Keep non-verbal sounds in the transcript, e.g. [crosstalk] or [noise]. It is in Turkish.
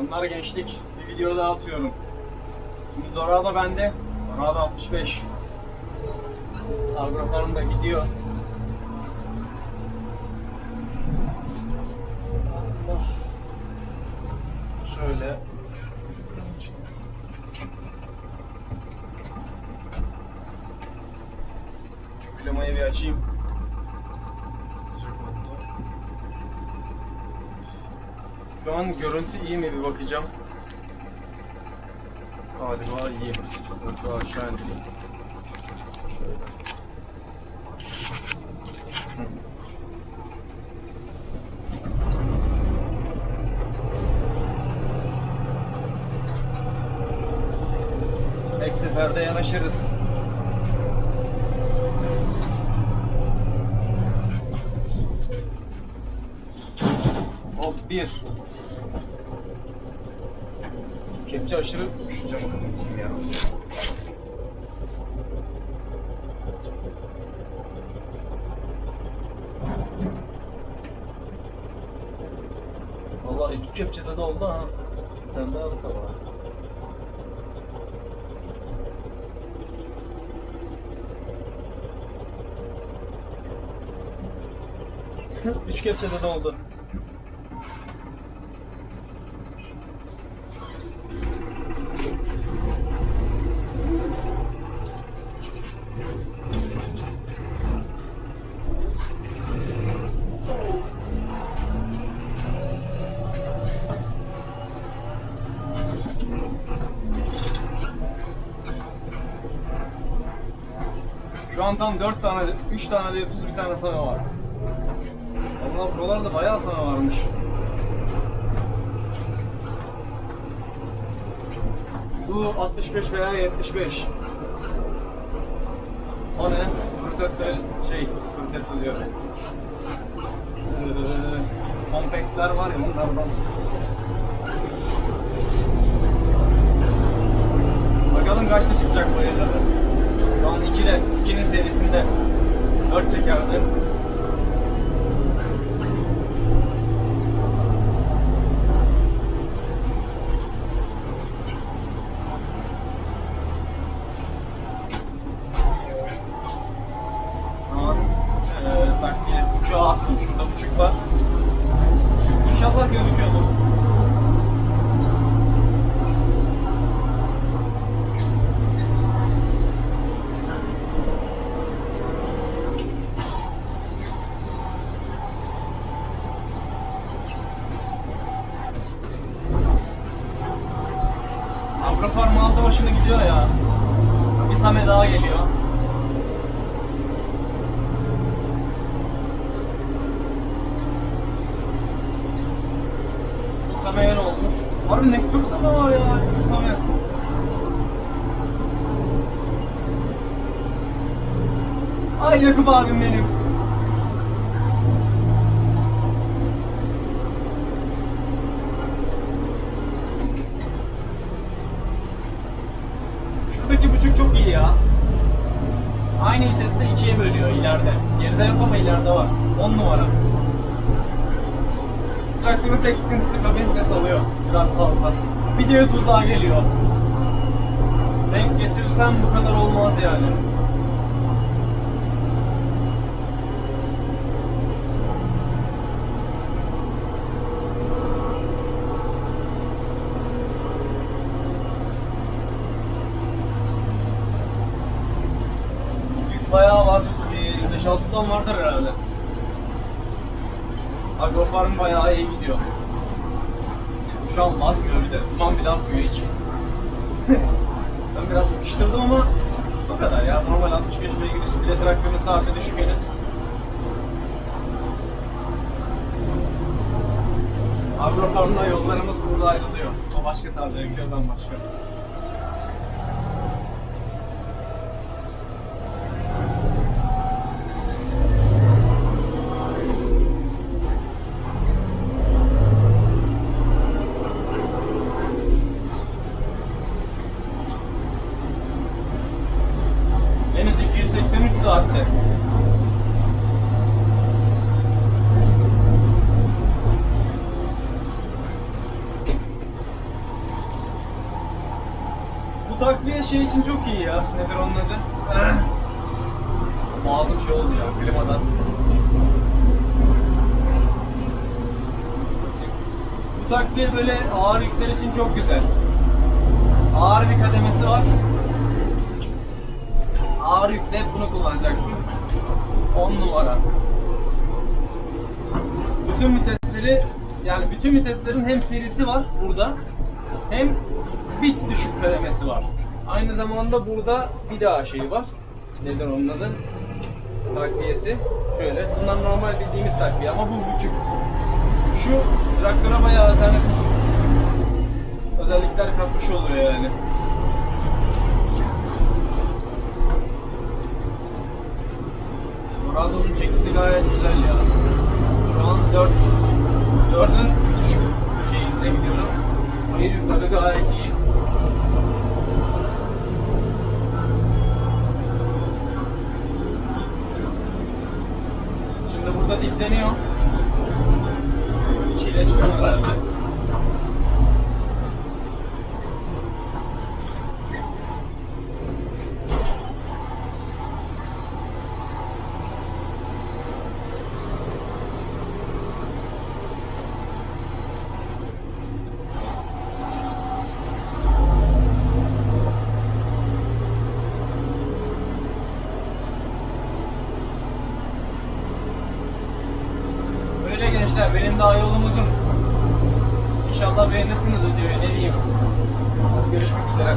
Selamlar gençlik. Bir video daha atıyorum. Şimdi Dorado bende. Dorado 65. Agrofarm da gidiyor. Şöyle. Klimayı bir açayım. Sıcak oldu. Şu an görüntü iyi mi bir bakacağım. Galiba iyi. Biraz daha aşağı indireyim. Şöyle. Hı. Ek seferde yanaşırız. Hop bir. Kepçe aşırı camı kapatayım ya. Vallahi iki kepçede de oldu ha. Bir tane daha alsa var. Üç kepçede de oldu. Şu an tam 4 tane, 3 tane de 31 tane sana var. Allah buralarda bayağı sana varmış. Bu 65 veya 75. O ne? Fırtetli şey, fırtetli diyorum. Ee, kompaktler var ya onlardan. Bakalım kaçta çıkacak bu yerlerde. Şu an 2'de, 2'nin serisinde 4 çekerdi. Şu an eee takviye uçağa attım. Şurada uçuk var. İnşallah gözüküyordur. Agrofarm aldı başını gidiyor ya. Bir Same daha geliyor. Bu Same'ye ne olmuş? Harbi ne çok Same var ya. Hepsi Same. Ay Yakup abim benim. Şuradaki buçuk çok iyi ya. Aynı viteste ikiye bölüyor ileride. Geride yok ama ileride var. 10 numara. Traktörün tek sıkıntısı kabin ses alıyor. Biraz fazla. Videoya tuz daha geliyor. Renk getirirsem bu kadar olmaz yani. Büyük bayağı var. Bir 5-6 ton vardır herhalde. Agrofarm bayağı iyi gidiyor. Şu an basmıyor bir de. Duman bile atmıyor hiç. [laughs] ben biraz sıkıştırdım ama o kadar ya. Normal 65 beygir için bile traktörün saati düşük henüz. Agrofarm'da yollarımız burada ayrılıyor. O başka tarlaya gidiyor ben başka. Şey için çok iyi ya. Nedir onun adı? Boğazım şey oldu ya klimadan. Bu takviye böyle ağır yükler için çok güzel. Ağır bir kademesi var. Ağır yükle bunu kullanacaksın. 10 numara. Bütün vitesleri yani bütün viteslerin hem serisi var burada hem bit düşük kademesi var. Aynı zamanda burada bir daha şey var. Nedir onun adı? Takviyesi. Şöyle. Bunlar normal bildiğimiz takviye ama bu küçük. Şu traktöre bayağı alternatif özellikler katmış oluyor yani. Murado'nun çekisi gayet güzel ya. Şu an 4 4'ün düşük şeyinde gidiyorum. Hayır yukarı gayet iyi. Dipleniyor. Çile çıkıyor herhalde. Böyle benim daha yolum uzun. İnşallah beğenirsiniz videoyu ne diyeyim. Görüşmek üzere.